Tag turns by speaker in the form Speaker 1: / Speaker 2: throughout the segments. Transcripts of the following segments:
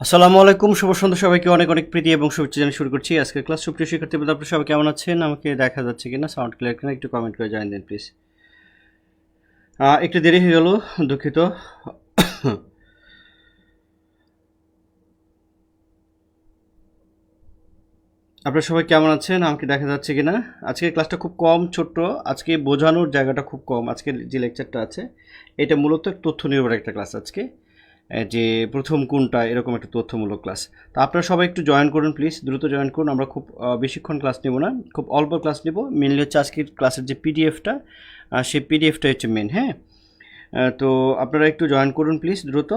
Speaker 1: আসসালামু আলাইকুম, শুভ সন্ধ্যা। সবাইকে অনেক অনেক প্রীতি এবং শুভেচ্ছা জানিয়ে শুরু করছি। আজকের ক্লাস, সুপ্রিয় শিক্ষার্থী বন্ধু আপনারা সবাই কেমন আছেন? আমাকে দেখা যাচ্ছে কিনা? সাউন্ড ক্লিয়ার কিনা? একটু কমেন্ট করে জানিয়ে দিন প্লিজ একটু দেরি হয়ে গেল, দুঃখিত। আপনারা সবাই কেমন আছেন? আমাকে দেখা যাচ্ছে কিনা? আজকে ক্লাসটা খুব কম, ছোট্ট। আজকে বোঝানোর জায়গাটা খুব কম। আজকে যে লেকচারটা আছে, এটা মূলত তথ্য নির্ভর একটা ক্লাস আজকে। যে প্রথম কোনটা, এরকম একটা তথ্যমূলক ক্লাস। তো আপনারা সবাই একটু জয়েন করুন, প্লিজ। দ্রুত জয়েন করুন। আমরা খুব বেশিক্ষণ ক্লাস নেব না। খুব অল্প ক্লাস নেব। মেনলি হচ্ছে আজকের ক্লাসের যে পিডিএফটা সেই পিডিএফটা হচ্ছে মেন হ্যাঁ? তো আপনারা একটু জয়েন করুন, প্লিজ, দ্রুত।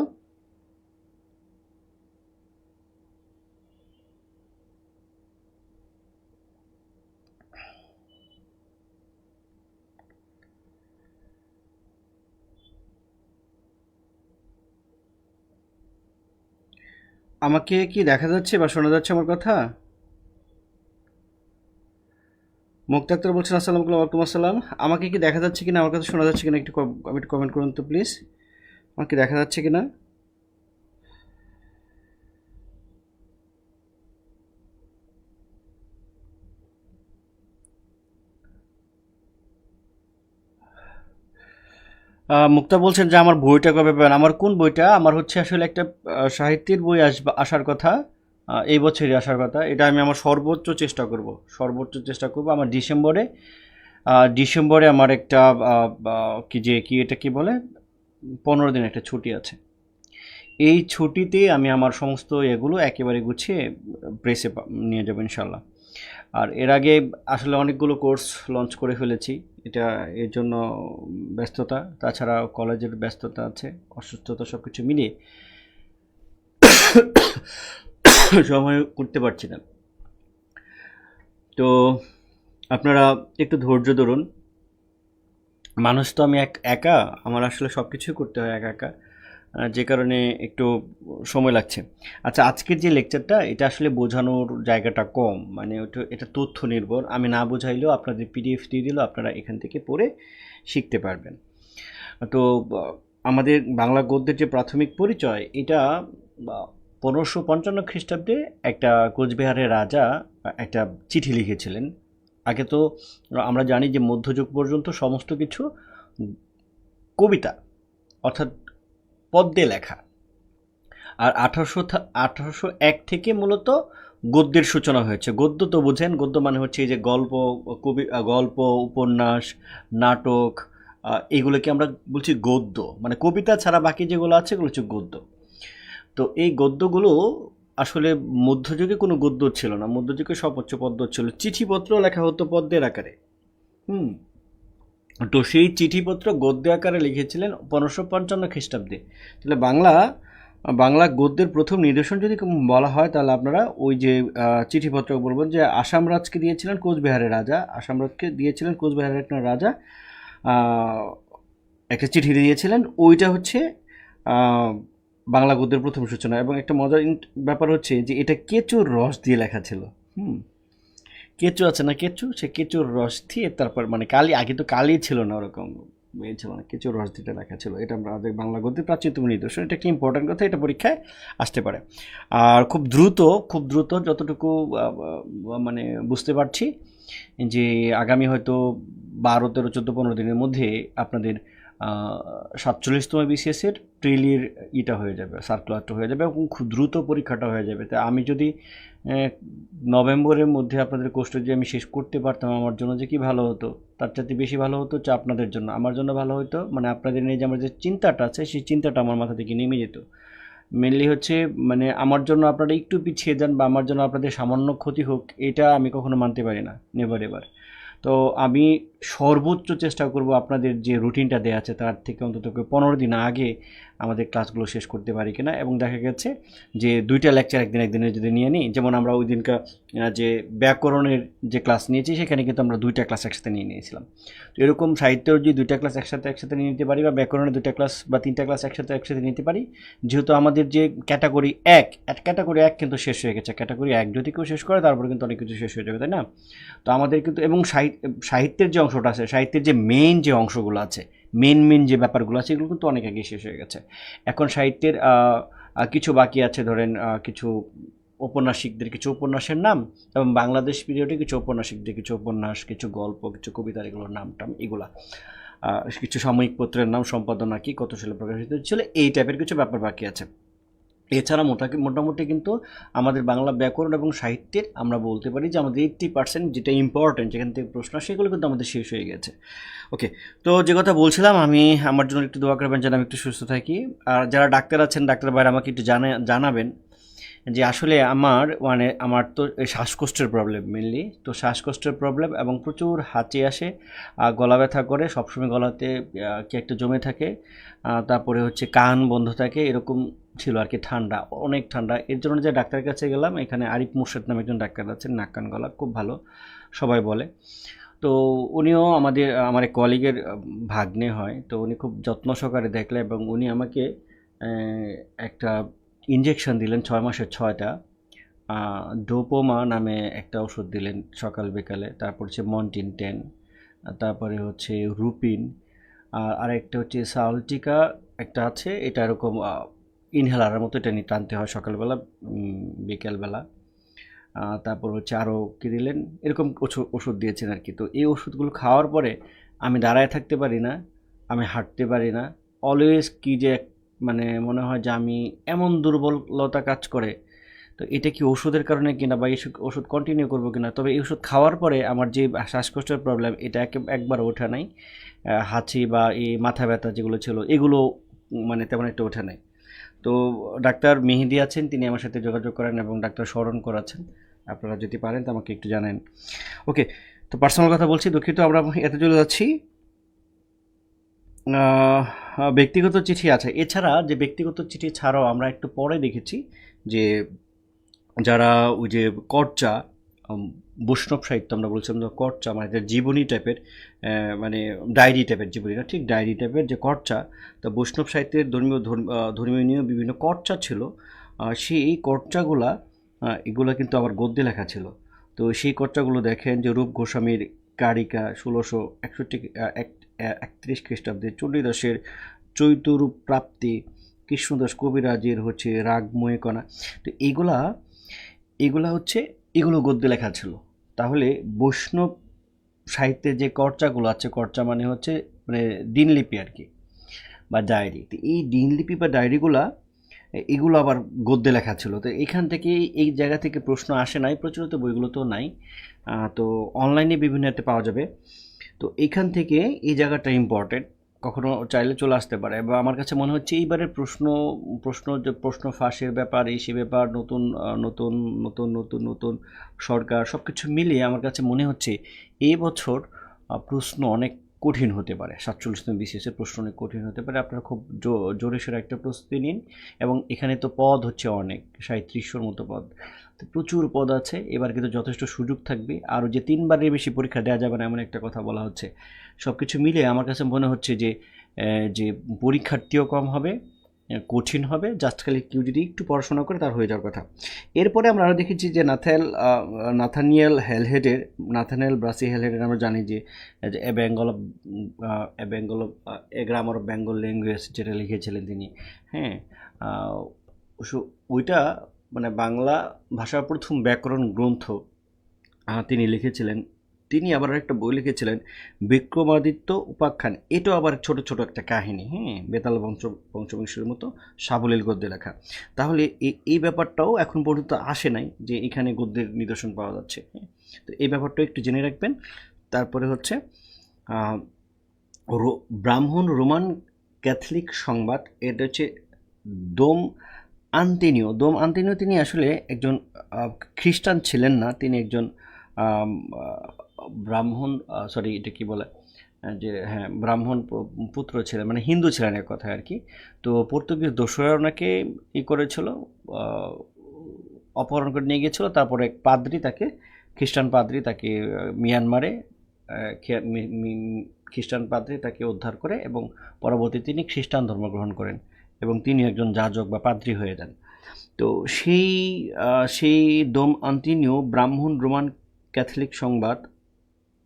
Speaker 1: আমাকে কি দেখা যাচ্ছে বা শোনা যাচ্ছে আমার কথা? মুক্তাক্তর বলছেন, আসসালাম আলাইকুম আসসালাম। আমাকে কি দেখা যাচ্ছে কিনা? আমার কথা শোনা যাচ্ছে কিনা একটু কম- একটু কমেন্ট করুন তো প্লিজ আমাকে দেখা যাচ্ছে কিনা? মুক্তা বলছেন যে আমার বইটা কবে পাবেন? আমার কোন বইটা? আমার হচ্ছে আসলে একটা সাহিত্যের বই আসবা আসার কথা এই বছরই আসার কথা। এটা আমি আমার সর্বোচ্চ চেষ্টা করব, সর্বোচ্চ চেষ্টা করব। আমার ডিসেম্বরে ডিসেম্বরে আমার একটা কি যে, কি এটা কি বলে? পনেরো দিন একটা ছুটি আছে। এই ছুটিতে আমি আমার সমস্ত এগুলো একেবারে গুছিয়ে প্রেসে নিয়ে যাব ইনশাল্লাহ আর এর আগে আসলে অনেকগুলো কোর্স লঞ্চ করে ফেলেছি। এটা এর জন্য ব্যস্ততা তাছাড়া কলেজের ব্যস্ততা আছে, অসুস্থতা সব কিছু মিলিয়ে সময় করতে পারছি না। তো আপনারা একটু ধৈর্য ধরুন। মানুষ তো আমি এক, একা, আমার আসলে সব কিছুই করতে হয় একা একা। যে কারণে একটু সময় লাগছে। আচ্ছা আজকের যে লেকচারটা, এটা আসলে বোঝানোর জায়গাটা কম। মানে ওটা, এটা তথ্য নির্ভর আমি না বোঝাইলেও আপনাদের পিডিএফ দিয়ে দিলেও আপনারা এখান থেকে পড়ে শিখতে পারবেন। তো, আমাদের বাংলা গদ্যের যে প্রাথমিক পরিচয়, এটা পনেরোশো পঞ্চান্ন খ্রিস্টাব্দে একটা কোচবিহারের রাজা একটা চিঠি লিখেছিলেন। আগে তো আমরা জানি যে মধ্যযুগ পর্যন্ত সমস্ত কিছু কবিতা, অর্থাৎ পদ্যে লেখা। আর আঠারোশো আঠারোশো এক থেকে মূলত গদ্যের সূচনা হয়েছে। গদ্য তো বোঝেন, গদ্য মানে হচ্ছে এই যে গল্প, কবি গল্প, উপন্যাস, নাটক এগুলোকে আমরা বলছি গদ্য। মানে কবিতা ছাড়া বাকি যেগুলো আছে এগুলো হচ্ছে গদ্য। তো এই গদ্যগুলো আসলে মধ্যযুগে কোনো গদ্য ছিল না। মধ্যযুগে সব হচ্ছে পদ্য ছিল। চিঠিপত্র লেখা হতো পদ্মের আকারে। হুম? তো সেই চিঠিপত্র গদ্য আকারে লিখেছিলেন পনেরোশো পঞ্চান্ন খ্রিস্টাব্দে। তাহলে বাংলা বাংলা গদ্যের প্রথম নিদর্শন যদি বলা হয়, তাহলে আপনারা ওই যে চিঠিপত্র বলবেন যে আসাম রাজকে দিয়েছিলেন কোচবিহারের রাজা। আসাম রাজকে দিয়েছিলেন কোচবিহারের একটা রাজা। একটা চিঠি দিয়েছিলেন। ওইটা হচ্ছে বাংলা গদ্যের প্রথম সূচনা। এবং একটা মজার ব্যাপার হচ্ছে যে এটা কেঁচুর রস দিয়ে লেখা ছিল। হুম। কেঁচু আছে না কেঁচু? সে কেঁচুর রস দিয়ে তারপর মানে কালি, আগে তো কালি ছিল না ওরকম এ ছিল না, কেঁচুর রস দিতে লেখা ছিল। এটা আমাদের বাংলা গদ্যের প্রাচীনতম নিদর্শন এটা একটা ইম্পর্ট্যান্ট কথা? এটা পরীক্ষায় আসতে পারে। আর খুব দ্রুত খুব দ্রুত যতটুকু মানে বুঝতে পারছি যে আগামী হয়তো বারো, তেরো, চোদ্দ, পনেরো দিনের মধ্যে আপনাদের সাতচল্লিশতম বিসিএসের ট্রিলির ইটা হয়ে যাবে সার্কুলারটা হয়ে যাবে এবং খুব দ্রুত পরীক্ষাটা হয়ে যাবে। তা আমি যদি নভেম্বরের মধ্যে আপনাদের কোর্সটা যদি আমি শেষ করতে পারতাম আমার জন্য যে কি ভালো হতো, তার চাইতে বেশি ভালো হতো হচ্ছে আপনাদের জন্য। আমার জন্য ভালো হতো মানে আপনাদের নিয়ে যে আমার যে চিন্তাটা আছে, সেই চিন্তাটা আমার মাথা থেকে নেমে যেত। মেনলি হচ্ছে মানে আমার জন্য আপনারা একটু পিছিয়ে যান বা আমার জন্য আপনাদের সামান্য ক্ষতি হোক, এটা আমি কখনো মানতে পারি না নেভার এবার তো আমি সর্বোচ্চ চেষ্টা করব আপনাদের যে রুটিনটা দেওয়া আছে তার থেকে অন্তত পনেরো দিন আগে আমাদের ক্লাসগুলো শেষ করতে পারি কিনা এবং দেখা গেছে যে দুইটা লেকচার একদিন একদিনে যদি নিয়ে নিই, যেমন আমরা ওই দিনকার যে ব্যাকরণের যে ক্লাস নিয়েছি সেখানে কিন্তু আমরা দুইটা ক্লাস একসাথে নিয়ে নিয়েছিলাম। তো এরকম সাহিত্যের যদি দুইটা ক্লাস একসাথে একসাথে নিয়ে নিতে পারি বা ব্যাকরণের দুইটা ক্লাস বা তিনটা ক্লাস একসাথে একসাথে নিতে পারি, যেহেতু আমাদের যে ক্যাটাগরি এক ক্যাটাগরি এক কিন্তু শেষ হয়ে গেছে। ক্যাটাগরি এক যদি কেউ শেষ করে তারপর কিন্তু অনেক কিছু শেষ হয়ে যাবে, তাই না? তো আমাদের কিন্তু, এবং সাহিত্য সাহিত্যের যে অংশটা আছে, সাহিত্যের যে মেইন যে অংশগুলো আছে মেন মেন যে ব্যাপারগুলো আছে, এগুলো কিন্তু অনেক আগে শেষ হয়ে গেছে। এখন সাহিত্যের কিছু বাকি আছে, ধরেন কিছু ঔপন্যাসিকদের কিছু উপন্যাসের নাম এবং বাংলাদেশ পিরিয়ডে কিছু ঔপন্যাসিকদের কিছু উপন্যাস, কিছু গল্প, কিছু কবিতার এগুলোর নাম টাম এগুলা। কিছু সাময়িক পত্রের নাম সম্পাদনা কি, কত সালে প্রকাশিত ছিল এই টাইপের কিছু ব্যাপার বাকি আছে। এছাড়া মোটা মোটামুটি কিন্তু আমাদের বাংলা ব্যাকরণ এবং সাহিত্যের আমরা বলতে পারি যে আমাদের এইট্টি পার্সেন্ট যেটা ইম্পর্টেন্ট যেখান থেকে প্রশ্ন সেগুলো কিন্তু আমাদের শেষ হয়ে গেছে। ওকে তো যে কথা বলছিলাম, আমি আমার জন্য একটু দোয়া করবেন যেন আমি একটু সুস্থ থাকি। আর যারা ডাক্তার আছেন ডাক্তার ভাইরা আমাকে একটু জানা, জানাবেন। যে আসলে আমার মানে আমার তো শ্বাসকষ্টের প্রবলেম মেনলি তো শ্বাসকষ্টের প্রবলেম এবং প্রচুর হাঁচি আসে গলা ব্যথা করে, সবসময় গলাতে কি একটা জমে থাকে তারপরে হচ্ছে কান বন্ধ থাকে, এরকম ছিল আর কি ঠান্ডা, অনেক ঠান্ডা। এর জন্য যে ডাক্তারের কাছে গেলাম, এখানে আরিফ মুর্শেদ নামে একজন ডাক্তার আছেন, নাক কান গলা খুব ভালো, সবাই বলে। তো উনিও আমাদের, আমার কলিগের ভাগ্নে হয়, তো উনি খুব যত্ন সহকারে দেখলেন এবং উনি আমাকে একটা ইঞ্জেকশন দিলেন ছয় মাসের ছয়টা। ডোপোমা নামে একটা ওষুধ দিলেন সকাল বিকালে, তারপর হচ্ছে মন্টিন টেন তারপরে হচ্ছে রুপিন, আর আরেকটা হচ্ছে সালটিকা একটা আছে, এটা এরকম ইনহেলারের মতো এটা নিয়ে টানতে হয় সকালবেলা বিকেলবেলা। তারপর হচ্ছে আরও কী দিলেন, এরকম ওষুধ দিয়েছেন আর কি তো এই ওষুধগুলো খাওয়ার পরে আমি দাঁড়ায় থাকতে পারি না, আমি হাঁটতে পারি না অলওয়েজ কী যে মানে মনে হয় যে আমি এমন দুর্বলতা কাজ করে, তো এটা কি ওষুধের কারণে কিনা বা এই ওষুধ- কন্টিনিউ করব কিনা? তবে এই ওষুধ খাওয়ার পরে আমার যে শ্বাসকষ্টের প্রবলেম এটা একে একবার ওঠে নাই। হাঁচি বা এই মাথা ব্যথা যেগুলো ছিল, এগুলো মানে তেমন একটা ওঠে নাই। তো ডাক্তার মেহেদি আছেন, তিনি আমার সাথে যোগাযোগ করেন এবং ডাক্তার স্মরণ করাচ্ছেন। আপনারা যদি পারেন তো আমাকে একটু জানেন। ওকে, তো পার্সোনাল কথা বলছি, দুঃখিত, আমরা এতে চলে যাচ্ছি। ব্যক্তিগত চিঠি আছে। এছাড়া যে ব্যক্তিগত চিঠি ছাড়াও আমরা একটু পরে দেখেছি যে যারা ওই যে কর্চা বৈষ্ণব সাহিত্য আমরা বলছিলাম যে কর্চা মানে জীবনী টাইপের মানে ডায়েরি টাইপের জীবনী না, ঠিক ডায়েরি টাইপের যে কর্চা, তা বৈষ্ণব সাহিত্যের ধর্মীয়, ধর্ম- ধর্মীয় নিয়ে বিভিন্ন কর্চা ছিল সেই কর্চাগুলা এগুলো কিন্তু আবার গদ্যে লেখা ছিল। তো সেই কর্চাগুলো দেখেন যে রূপ গোস্বামীর কারিকা ষোলোশো একষট্টি এক একত্রিশ খ্রিস্টাব্দে চণ্ডীদাসের চৈতরূপ প্রাপ্তি কৃষ্ণদাস কবিরাজের হচ্ছে রাগময় কণা। তো এগুলা এগুলা হচ্ছে, এগুলো গদ্যে লেখা ছিল। তাহলে বৈষ্ণব সাহিত্যের যে কর্চাগুলো আছে কর্চা মানে হচ্ছে মানে দিনলিপি আর কি, বা ডায়েরি। তো এই দিনলিপি বা ডায়েরিগুলা, এগুলো আবার গদ্যে লেখা ছিল। তো এখান থেকে এই জায়গা থেকে প্রশ্ন আসে নাই, প্রচলিত বইগুলো তো নাই। তো অনলাইনে বিভিন্ন এতে পাওয়া যাবে। তো এখান থেকে এই জায়গাটা ইম্পর্টেন্ট কখনো চাইলে চলে আসতে পারে। বা আমার কাছে মনে হচ্ছে এইবারের প্রশ্ন প্রশ্ন যে প্রশ্ন ফাঁসের ব্যাপার, এই সে ব্যাপার, নতুন নতুন নতুন নতুন নতুন সরকার সব কিছু মিলিয়ে আমার কাছে মনে হচ্ছে এই বছর প্রশ্ন অনেক কঠিন হতে পারে। সাতচল্লিশ দিন বিশেষের প্রশ্ন অনেক কঠিন হতে পারে। আপনারা খুব জোরে একটা প্রস্তুতি নিন। এবং এখানে তো পদ হচ্ছে অনেক সাঁত্রিশশোর মতো পদ। তো প্রচুর পদ আছে, এবার কিন্তু যথেষ্ট সুযোগ থাকবে। আরও যে তিনবারের বেশি পরীক্ষা দেওয়া যাবে না এমন একটা কথা বলা হচ্ছে। সব কিছু মিলে আমার কাছে মনে হচ্ছে যে যে পরীক্ষার্থীও কম হবে কঠিন হবে জাস্ট খালি কেউ যদি একটু পড়াশোনা করে তার হয়ে যাওয়ার কথা। এরপরে আমরা আরও দেখেছি যে নাথাল নাথানিয়েল হেলহেডের, নাথানিয়েল ব্রাসি হেলহেডের আমরা জানি যে, a Bengal of a Bengal of a grammar of Bengal language যেটা লিখেছিলেন তিনি। হ্যাঁ ওইটা মানে বাংলা ভাষার প্রথম ব্যাকরণ গ্রন্থ তিনি লিখেছিলেন। তিনি আবার একটা বই লিখেছিলেন, বিক্রমাদিত্য উপাখ্যান। এটাও আবার ছোট ছোট একটা কাহিনী হ্যাঁ বেতাল বংশ বংশবংশের মতো সাবলীল গদ্যে লেখা। তাহলে এই ব্যাপারটাও এখন পর্যন্ত আসে নাই যে এখানে গদ্যের নিদর্শন পাওয়া যাচ্ছে হ্যাঁ। তো এই ব্যাপারটা একটু জেনে রাখবেন। তারপরে হচ্ছে ব্রাহ্মণ রোমান ক্যাথলিক সংবাদ, এটা হচ্ছে দোম আন্তিনীয় দোম আন্তিনীয় তিনি আসলে একজন খ্রিস্টান ছিলেন না, তিনি একজন ব্রাহ্মণ সরি এটা কি বলে? যে হ্যাঁ ব্রাহ্মণ পুত্র ছিলেন মানে হিন্দু ছিলেন এক কথায় আর কি। তো পর্তুগিজ দোসরা ওনাকে ই করেছিল অপহরণ করে নিয়ে গিয়েছিল, তারপরে এক পাদ্রি তাকে, খ্রিস্টান পাদ্রি তাকে মিয়ানমারে খ্রিস্টান পাদ্রি তাকে উদ্ধার করে এবং পরবর্তী তিনি খ্রিস্টান ধর্ম গ্রহণ করেন। এবং তিনি একজন যাজক বা পাদ্রী হয়ে যান। তো সেই সেই দোম আন্তিনীয় ব্রাহ্মণ রোমান ক্যাথলিক সংবাদ,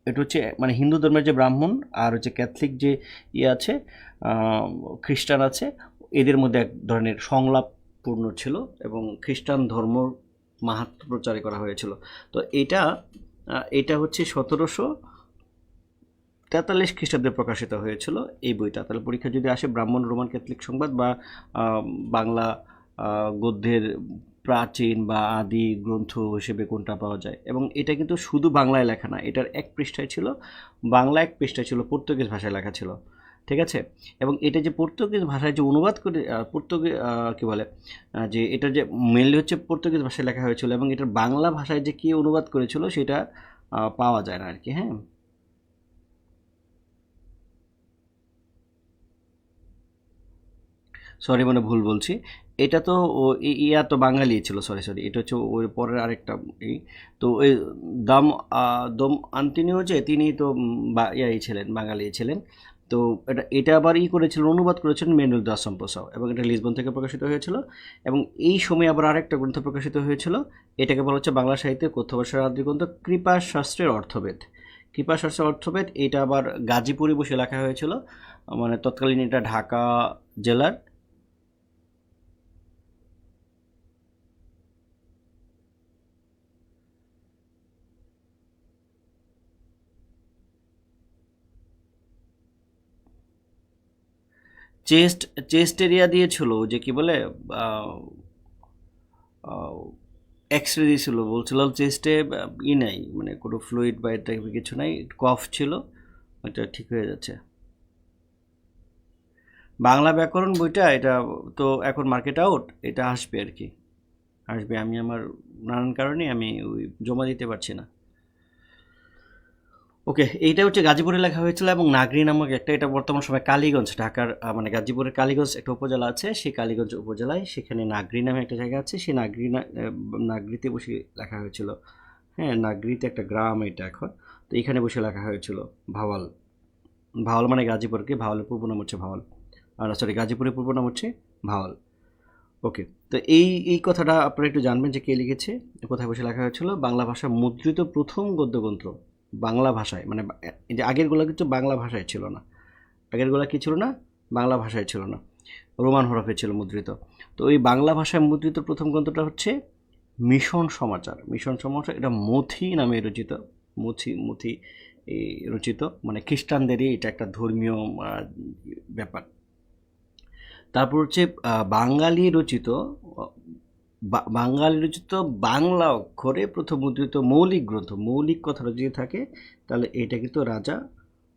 Speaker 1: এটা হচ্ছে মানে হিন্দু ধর্মের যে ব্রাহ্মণ আর হচ্ছে ক্যাথলিক যে ইয়ে আছে খ্রিস্টান আছে, এদের মধ্যে এক ধরনের সংলাপ পূর্ণ ছিল এবং খ্রিস্টান ধর্ম মাহাত্ম প্রচার করা হয়েছিল। তো এটা এটা হচ্ছে সতেরোশো তেতাল্লিশ খ্রিস্টাব্দে প্রকাশিত হয়েছিল এই বইটা। তাহলে পরীক্ষা যদি আসে ব্রাহ্মণ রোমান ক্যাথলিক সংবাদ বা বাংলা গদ্যের প্রাচীন বা আদি গ্রন্থ হিসেবে কোনটা পাওয়া যায়। এবং এটা কিন্তু শুধু বাংলায় লেখা না, এটার এক পৃষ্ঠায় ছিল, বাংলা এক পৃষ্ঠায় ছিল, পর্তুগিজ ভাষায় লেখা ছিল। ঠিক আছে? এবং এটা যে পর্তুগিজ ভাষায় যে অনুবাদ করে পর্তুগিজ কী বলে যে এটা যে মেনলি হচ্ছে পর্তুগিজ ভাষায় লেখা হয়েছিল এবং এটার বাংলা ভাষায় যে কী অনুবাদ করেছিল সেটা পাওয়া যায় না আর কি হ্যাঁ? সরি মানে ভুল বলছি। এটা তো ও ইয়া তো বাঙালি ছিল সরি সরি এটা হচ্ছে ওই পরের আরেকটা এই তো ওই দাম দম আন্তিনিও যে, তিনি তো ইয়াই ছিলেন বাঙালি ছিলেন। তো এটা এটা আবার ই করেছিলেন, অনুবাদ করেছিলেন মেনুল দাস সম্পসাও এবং এটা লিসবন থেকে প্রকাশিত হয়েছিল। এবং এই সময় আবার আরেকটা গ্রন্থ প্রকাশিত হয়েছিল, এটাকে বলা হচ্ছে বাংলা সাহিত্যের কথ্য ভাষার আদি গ্রন্থ কৃপা শাস্ত্রের অর্থভেদ কৃপা শাস্ত্রের অর্থভেদ এটা আবার গাজীপুরে বসে লেখা হয়েছিল। মানে তৎকালীন এটা ঢাকা জেলার। চেস্ট চেস্ট এরিয়া দিয়েছিল যে কি বলে এক্স রে দিয়েছিল। বলছিল চেস্টে ই নাই মানে কোনো ফ্লুইড বা এটা কিছু নাই কফ ছিল এটা ঠিক হয়ে যাচ্ছে। বাংলা ব্যাকরণ বইটা, এটা তো এখন মার্কেট আউট এটা আসবে আর কি। আসবে, আমি আমার নানান কারণে আমি ওই জমা দিতে পারছি না। ওকে, এইটা হচ্ছে গাজীপুরে লেখা হয়েছিল এবং নাগরি নামক একটা, এটা বর্তমান সময় কালীগঞ্জ, ঢাকার মানে গাজীপুরের কালীগঞ্জ একটা উপজেলা আছে, সেই কালীগঞ্জ উপজেলায় সেখানে নাগরি নামে একটা জায়গা আছে, সেই নাগরি নাগরিতে বসে লেখা হয়েছিল। হ্যাঁ নাগরিতে একটা গ্রাম এটা এখন। তো এখানে বসে লেখা হয়েছিল ভাওয়াল। ভাওয়াল মানে গাজীপুরকে, ভাওয়ালের পূর্ব নাম হচ্ছে ভাওয়াল। আর সরি গাজীপুরের পূর্ব নাম হচ্ছে ভাওয়াল। ওকে, তো এই এই কথাটা আপনারা একটু জানবেন যে কে লিখেছে। কোথায় বসে লেখা হয়েছিল, বাংলা ভাষা মুদ্রিত প্রথম গদ্যগ্রন্থ। বাংলা ভাষায় মানে যে আগেরগুলো কিন্তু বাংলা ভাষায় ছিল না। আগেরগুলো কি ছিল না? বাংলা ভাষায় ছিল না। রোমান হরফে ছিল মুদ্রিত। তো ওই বাংলা ভাষায় মুদ্রিত প্রথম গ্রন্থটা হচ্ছে মিশন সমাচার। মিশন সমাচার, এটা মথি নামে রচিত, মথি মথি রচিত মানে খ্রিস্টানদেরই এটা একটা ধর্মীয় ব্যাপার। তারপর হচ্ছে বাঙালি রচিত বাঙালি রচিত বাংলা অক্ষরে প্রথম মুদ্রিত মৌলিক গ্রন্থ, মৌলিক কথাটা যদি থাকে, তাহলে এটা কিন্তু রাজা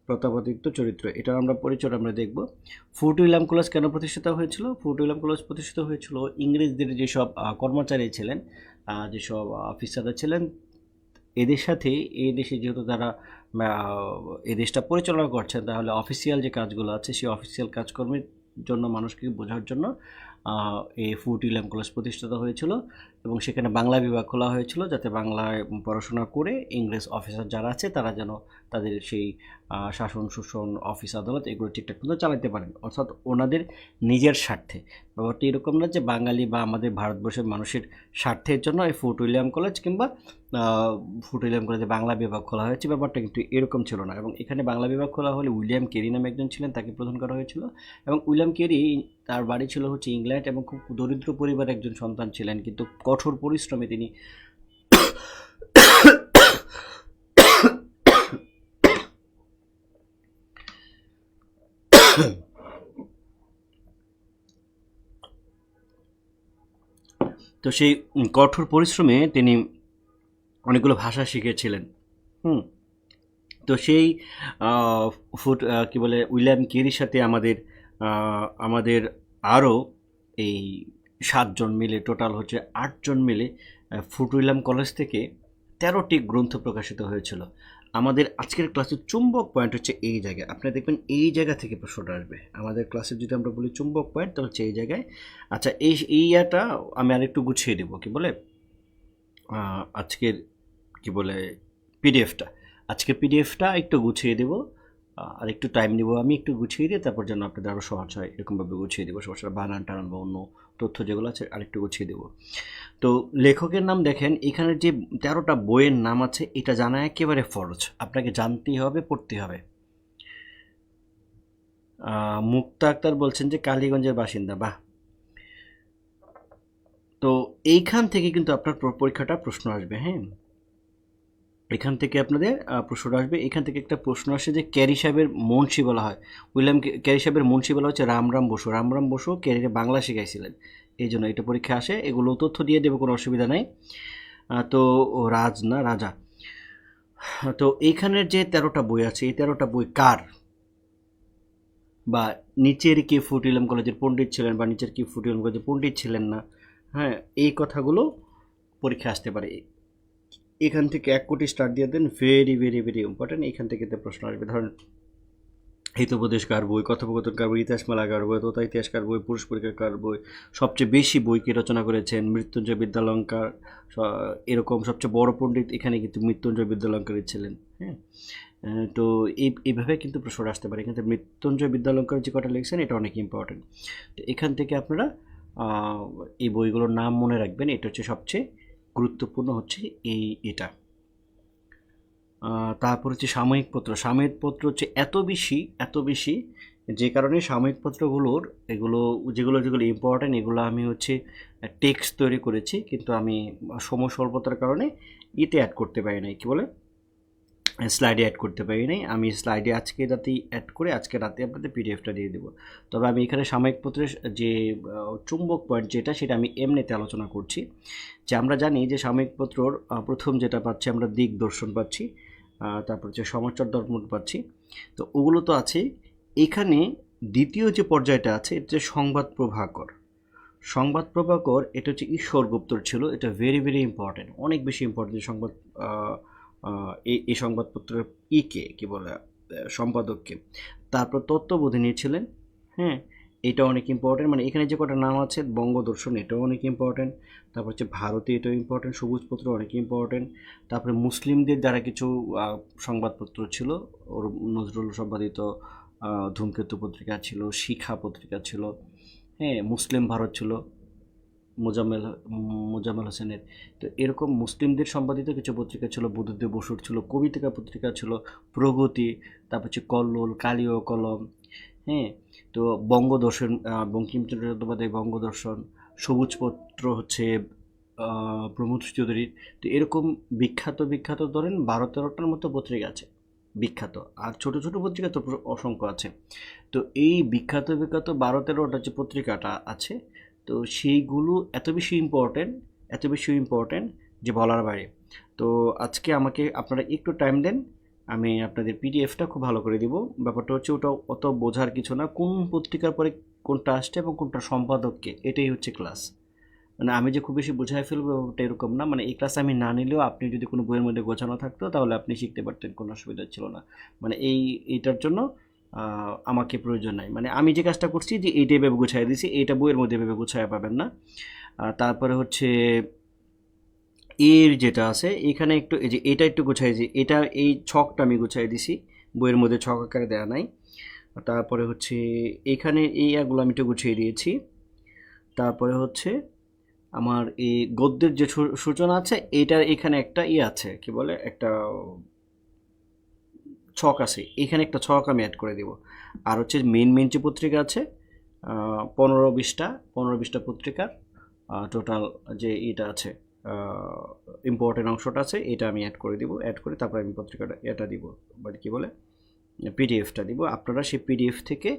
Speaker 1: প্রতাপাদিত্য চরিত্র। এটা আমরা পরিচয়, আমরা দেখব। ফোর্ট উইলিয়াম কলেজ কেন প্রতিষ্ঠিত হয়েছিল? ফোর্ট উইলিয়াম কলেজ প্রতিষ্ঠিত হয়েছিল, ইংরেজদের যেসব কর্মচারী ছিলেন যেসব অফিসাররা ছিলেন, এদের সাথে, এই দেশে যেহেতু তারা এই দেশটা পরিচালনা করছেন, তাহলে অফিসিয়াল যে কাজগুলো আছে, সেই অফিসিয়াল কাজকর্মের জন্য মানুষকে বোঝার জন্য এই ফুট ইলাম কলেজ প্রতিষ্ঠিত হয়েছিল। এবং সেখানে বাংলা বিভাগ খোলা হয়েছিল যাতে বাংলায় পড়াশোনা করে ইংরেজ অফিসার যারা আছে তারা যেন তাদের সেই শাসন, শোষণ অফিস আদালত এগুলো ঠিকঠাক মতো চালাতে পারেন। অর্থাৎ ওনাদের নিজের স্বার্থে। ব্যাপারটা এরকম না যে বাঙালি বা আমাদের ভারতবর্ষের মানুষের স্বার্থের জন্য এই ফোর্ট উইলিয়াম কলেজ কিংবা ফুট উইলিয়াম কলেজে বাংলা বিভাগ খোলা হয়েছে। ব্যাপারটা কিন্তু এরকম ছিল না এবং এখানে বাংলা বিভাগ খোলা হলে উইলিয়াম কেরি নামে একজন ছিলেন, তাকে প্রধান করা হয়েছিল। এবং উইলিয়াম কেরি তার বাড়ি ছিল হচ্ছে ইংল্যান্ড এবং খুব দরিদ্র পরিবারের একজন সন্তান ছিলেন। কিন্তু কঠোর পরিশ্রমে তিনি তো সেই কঠোর পরিশ্রমে তিনি অনেকগুলো ভাষা শিখেছিলেন। হুম। তো সেই ফুট কি বলে, উইলিয়াম কেরির সাথে আমাদের আমাদের আরও এই সাতজন মিলে টোটাল হচ্ছে আটজন মিলে আহ, ফুট উইলিয়াম কলেজ থেকে তেরোটি গ্রন্থ প্রকাশিত হয়েছিল। আমাদের আজকের ক্লাসের চুম্বক পয়েন্ট হচ্ছে এই জায়গায়। আপনি দেখবেন এই জায়গা থেকে প্রশ্নটা আসবে। আমাদের ক্লাসে যদি আমরা বলি চুম্বক পয়েন্ট তাহলে হচ্ছে এই জায়গায়। আচ্ছা এই এই ইয়াটা আমি আরেকটু গুছিয়ে দেবো কি বলে? আজকের কি বলে পিডিএফটা আজকে পিডিএফটা একটু গুছিয়ে দেব। আর একটু টাইম নেব আমি একটু গুছিয়ে দিয়ে তারপর যেন আপনাদের আরও সহজ হয় এরকমভাবে গুছিয়ে দেবো। সমস্যা বানান টানান বা অন্য তথ্য যেগুলো আছে আরেকটু গুছিয়ে দেবো। তো লেখকের নাম দেখেন, এখানে যে তেরোটা বইয়ের নাম আছে, এটা জানা একেবারে ফরজ। আপনাকে জানতেই হবে পড়তে হবে। মুক্তা আক্তার বলছেন যে, কালীগঞ্জের বাসিন্দা, বাহ। তো এইখান থেকে কিন্তু আপনার পরীক্ষাটা প্রশ্ন আসবে হ্যাঁ? এখান থেকে আপনাদের প্রশ্নটা আসবে, এখান থেকে একটা প্রশ্ন আসে যে ক্যারি সাহেবের মুন্সি বলা হয়। উইলিয়াম ক্যারি সাহেবের মুন্সি বলা হচ্ছে রামরাম বসু। রামরাম বসু ক্যারিকে বাংলা শিখাইছিলেন। এই জন্য এটা পরীক্ষা আসে। এগুলো তথ্য দিয়ে দেবে, কোনো অসুবিধা নাই। তো রাজ না, রাজা। তো এইখানের যে তেরোটা বই আছে, এই তেরোটা বই কার? বা নিচের কে ফুটিলাম কলেজের পণ্ডিত ছিলেন বা নিচের কি ফুটিলাম কলেজের পণ্ডিত ছিলেন না? হ্যাঁ এই কথাগুলো পরীক্ষা আসতে পারে। এখান থেকে এক কোটি স্টার দিয়ে দেন। ভেরি ভেরি ভেরি ইম্পর্টেন্ট এখান থেকে তো প্রশ্ন আসবে। ধরেন, হিতোপদেশকার বই কথোপকথনকার বই ইতিহাসমালাকার বই তোতা ইতিহাসকার বই, পুরুষ পরীক্ষাকার বই, সবচেয়ে বেশি বই কে রচনা করেছেন মৃত্যুঞ্জয় বিদ্যালঙ্কার এরকম সবচেয়ে বড় পণ্ডিত এখানে কিন্তু মৃত্যুঞ্জয় বিদ্যালঙ্কারই ছিলেন। হ্যাঁ? তো এই, এইভাবে কিন্তু প্রশ্ন আসতে পারে। কিন্তু মৃত্যুঞ্জয় বিদ্যালঙ্কার যে কটা লিখছেন, এটা অনেক ইম্পর্টেন্ট তো এখান থেকে আপনারা এই বইগুলোর নাম মনে রাখবেন। এটা হচ্ছে সবচেয়ে গুরুত্বপূর্ণ হচ্ছে এই এটা। তারপর হচ্ছে সাময়িক পত্র। সাময়িক পত্র হচ্ছে এত বেশি এত বেশি যে কারণে সাময়িক পত্রগুলোর এগুলো, যেগুলো যেগুলো ইম্পর্টেন্ট এগুলো আমি হচ্ছে টেক্সট তৈরি করেছি, কিন্তু আমি সময় স্বল্পতার কারণে ইতে অ্যাড করতে পারি নাই। কী বলে? স্লাইডে অ্যাড করতে পারি নাই। আমি স্লাইডে আজকে রাতেই অ্যাড করে আজকে রাতে আপনাদের পিডিএফটা দিয়ে দেবো। তবে আমি এখানে সাময়িক পত্রের যে চুম্বক পয়েন্ট যেটা, সেটা আমি এমনিতে আলোচনা করছি। যে আমরা জানি যে সাময়িক পত্রর প্রথম যেটা পাচ্ছি, আমরা দিক দর্শন পাচ্ছি তারপর হচ্ছে সমাচার দর্পণ পাচ্ছি। তো ওগুলো তো আছে। এখানে দ্বিতীয় যে পর্যায়টা আছে, এটা সংবাদ প্রভাকর। সংবাদ প্রভাকর, এটা হচ্ছে ঈশ্বর গুপ্তর ছিল। এটা ভেরি ভেরি ইম্পর্টেন্ট অনেক বেশি ইম্পর্টেন্ট সংবাদ এই সংবাদপত্রের ইকে, কি বলে সম্পাদককে। তারপর তত্ত্ববোধিনী নিয়েছিলেন হ্যাঁ এটা অনেক ইম্পর্টেন্ট মানে এখানে যে কটা নাম আছে, বঙ্গদর্শন এটাও অনেক ইম্পর্টেন্ট তারপর হচ্ছে ভারতী এটাও ইম্পর্টেন্ট সবুজপত্র অনেক ইম্পর্টেন্ট তারপরে মুসলিমদের যারা কিছু সংবাদপত্র ছিল, ওর নজরুল সম্পাদিত ধূমকেতু পত্রিকা ছিল, শিখা পত্রিকা ছিল হ্যাঁ মুসলিম ভারত ছিল মোজাম্মেল মোজাম্মেল হোসেনের। তো এরকম মুসলিমদের সম্পাদিত কিছু পত্রিকা ছিল, বুদ্ধদেব বসুর ছিল, কবিতা পত্রিকা ছিল, প্রগতি, তারপর হচ্ছে কল্লোল, কালীয় কলম হ্যাঁ? তো বঙ্গদর্শন বঙ্কিমচন্দ্র চট্টোপাধ্যায় বঙ্গদর্শন, সবুজপত্র হচ্ছে প্রমোদ চৌধুরীর। তো এরকম বিখ্যাত বিখ্যাত ধরেন বারো তেরোটার মতো পত্রিকা আছে, বিখ্যাত। আর ছোট ছোট পত্রিকা তো অসংখ্য আছে। তো এই বিখ্যাত বিখ্যাত বারো তেরোটা যে পত্রিকাটা আছে তো সেইগুলো এত বেশি ইম্পর্টেন্ট এত বেশি ইম্পর্টেন্ট যে বলার বাইরে। তো আজকে আমাকে আপনারা একটু টাইম দেন, আমি আপনাদের পিডিএফটা খুব ভালো করে দিব। ব্যাপারটা হচ্ছে ওটা অত বোঝার কিছু না, কোন পত্রিকার পরে কোনটা আসছে এবং কোনটা সম্পাদককে, এটাই হচ্ছে ক্লাস মানে আমি যে খুব বেশি বোঝাই ফেলব ওটা এরকম না মানে এই ক্লাস আমি না নিলেও আপনি যদি কোনো বইয়ের মধ্যে গোছানো থাকতো, তাহলে আপনি শিখতে পারতেন, কোনো অসুবিধা ছিল না। মানে এই এইটার জন্য আমাকে প্রয়োজন নাই। মানে আমি যে কাজটা করছি যে এইটা এভাবে গুছাই দিছি, এইটা বইয়ের মধ্যে এভাবে গুছায় পাবেন না। তারপরে হচ্ছে এর যেটা আছে, এখানে একটু, এই যে এটা একটু গুছাই দিছি, এটা এই ছকটা আমি গুছাই দিছি, বইয়ের মধ্যে ছক আকারে দেওয়া নাই। তারপরে হচ্ছে এখানে এই আগুলো আমি একটু গুছিয়ে দিয়েছি। তারপরে হচ্ছে আমার এই গদ্যের যে সূচনা আছে, এটার এখানে একটা ইয়ে আছে, কি বলে, একটা ছক আছে, এখানে একটা ছক আমি অ্যাড করে দেব। আর হচ্ছে মেন মেন যে পত্রিকা আছে পনেরো বিশটা পনেরো বিশটা পত্রিকার টোটাল যে এটা আছে ইম্পর্টেন্ট অংশটা আছে, এটা আমি অ্যাড করে দিব। অ্যাড করে তারপর আমি পত্রিকাটা এটা দিব মানে কী বলে পিডিএফটা দিব। আপনারা সেই পিডিএফ থেকে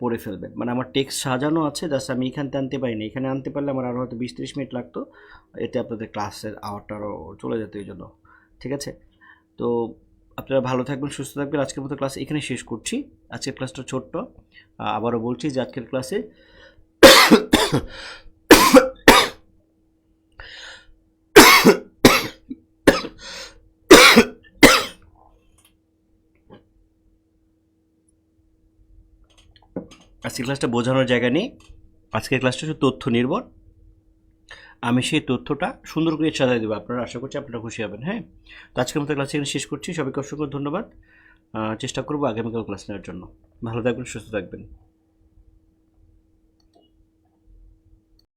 Speaker 1: পড়ে ফেলবেন। মানে আমার টেক্সট সাজানো আছে জাস্ট আমি এখানতে আনতে পারিনি। এখানে আনতে পারলে আমার আরও হয়তো বিশ ত্রিশ মিনিট লাগতো। এতে আপনাদের ক্লাসের আওয়ারটা আরও চলে যেত এই জন্য ঠিক আছে? তো আপনারা ভালো থাকবেন, সুস্থ থাকবেন। আজকের মতো ক্লাস এখানে শেষ করছি। আজকের ক্লাসটা ছোট্ট। আবারও বলছি যে আজকের ক্লাসে আজকের ক্লাসটা বোঝানোর জায়গা নেই। আজকের ক্লাসটা হচ্ছে তথ্য নির্ভর। আমি সেই তথ্যটা সুন্দর করে সাজাই দেবো। আপনারা আশা করছি আপনারা খুশি হবেন হ্যাঁ? তো আজকের মতো ক্লাস এখানে শেষ করছি। সবাইকে অসংখ্য ধন্যবাদ। চেষ্টা করব আগামীকাল ক্লাস নেওয়ার জন্য। ভালো থাকবেন, সুস্থ থাকবেন।